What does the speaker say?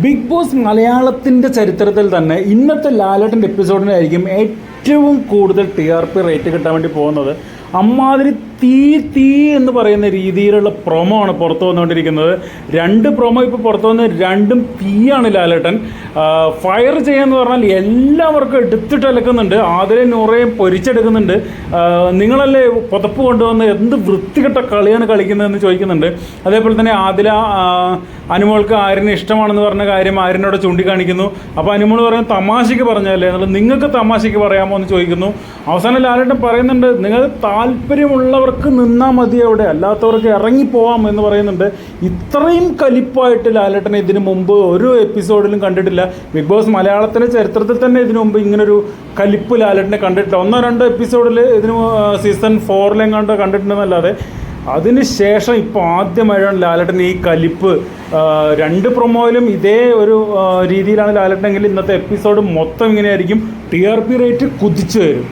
Big boss മലയാളത്തിന്റെ ചരിത്രത്തിൽ തന്നെ ഇന്നത്തെ ലാലേട്ടന്റെ എപ്പിസോഡിനായിരിക്കും ഏറ്റവും കൂടുതൽ ടി ആർ പി റേറ്റ് കിട്ടാൻ വേണ്ടി പോകുന്നത്. അമ്മാതിരി തീ തീ എന്ന് പറയുന്ന രീതിയിലുള്ള പ്രൊമോ ആണ് പുറത്തു വന്നുകൊണ്ടിരിക്കുന്നത്. രണ്ട് പ്രൊമോ ഇപ്പോൾ പുറത്തു വന്ന് രണ്ടും തീയാണ് ലാലേട്ടൻ. ഫയർ ചെയ്യാന്ന് പറഞ്ഞാൽ എല്ലാവർക്കും എടുത്തിട്ട് അലക്കുന്നുണ്ട്. ആതിരെ നൂറേയും പൊരിച്ചെടുക്കുന്നുണ്ട്. നിങ്ങളല്ലേ പുതപ്പ് കൊണ്ടുവന്ന് എന്ത് വൃത്തികെട്ട കളിയാണ് കളിക്കുന്നതെന്ന് ചോദിക്കുന്നുണ്ട്. അതേപോലെ തന്നെ ആദില അനുമോൾക്ക് ആര്യനെ ഇഷ്ടമാണെന്ന് പറഞ്ഞ കാര്യം ആര്യനോട് ചൂണ്ടിക്കാണിക്കുന്നു. അപ്പോൾ അനുമോൾ പറയുന്നത് തമാശയ്ക്ക് പറഞ്ഞല്ലേ എന്നുള്ളത് നിങ്ങൾക്ക് തമാശയ്ക്ക് പറയാമോ എന്ന് ചോദിക്കുന്നു. അവസാനം ലാലേട്ടൻ പറയുന്നുണ്ട് നിങ്ങൾ താല്പര്യമുള്ളവർക്ക് നിന്നാൽ മതി അവിടെ. അല്ലാത്തവർക്ക് ഇറങ്ങിപ്പോവാം എന്ന് പറയുന്നുണ്ട്. ഇത്രയും കലിപ്പായിട്ട് ലാലേട്ടനെ ഇതിനു മുമ്പ് ഒരു എപ്പിസോഡിലും കണ്ടിട്ടില്ല. ബിഗ് ബോസ് മലയാളത്തിലെ ചരിത്രത്തിൽ തന്നെ ഇതിനു മുമ്പ് ഇങ്ങനൊരു കലിപ്പ് ലാലേട്ടനെ കണ്ടിട്ടില്ല. ഒന്നോ രണ്ടോ എപ്പിസോഡിൽ ഇതിന് സീസൺ ഫോറിലെങ്ങാണ്ടോ കണ്ടിട്ടുണ്ടെന്നല്ലാതെ. അതിനുശേഷം ഇപ്പോൾ ആദ്യമായിട്ടാണ് ലാലട്ടൻ ഈ കലിപ്പ്. രണ്ട് പ്രൊമോയിലും ഇതേ ഒരു രീതിയിലാണ് ലാലട്ടനെങ്കിൽ ഇന്നത്തെ എപ്പിസോഡ് മൊത്തം ഇങ്ങനെയായിരിക്കും. ടി ആർ പി റേറ്റ് കുതിച്ചു വരും.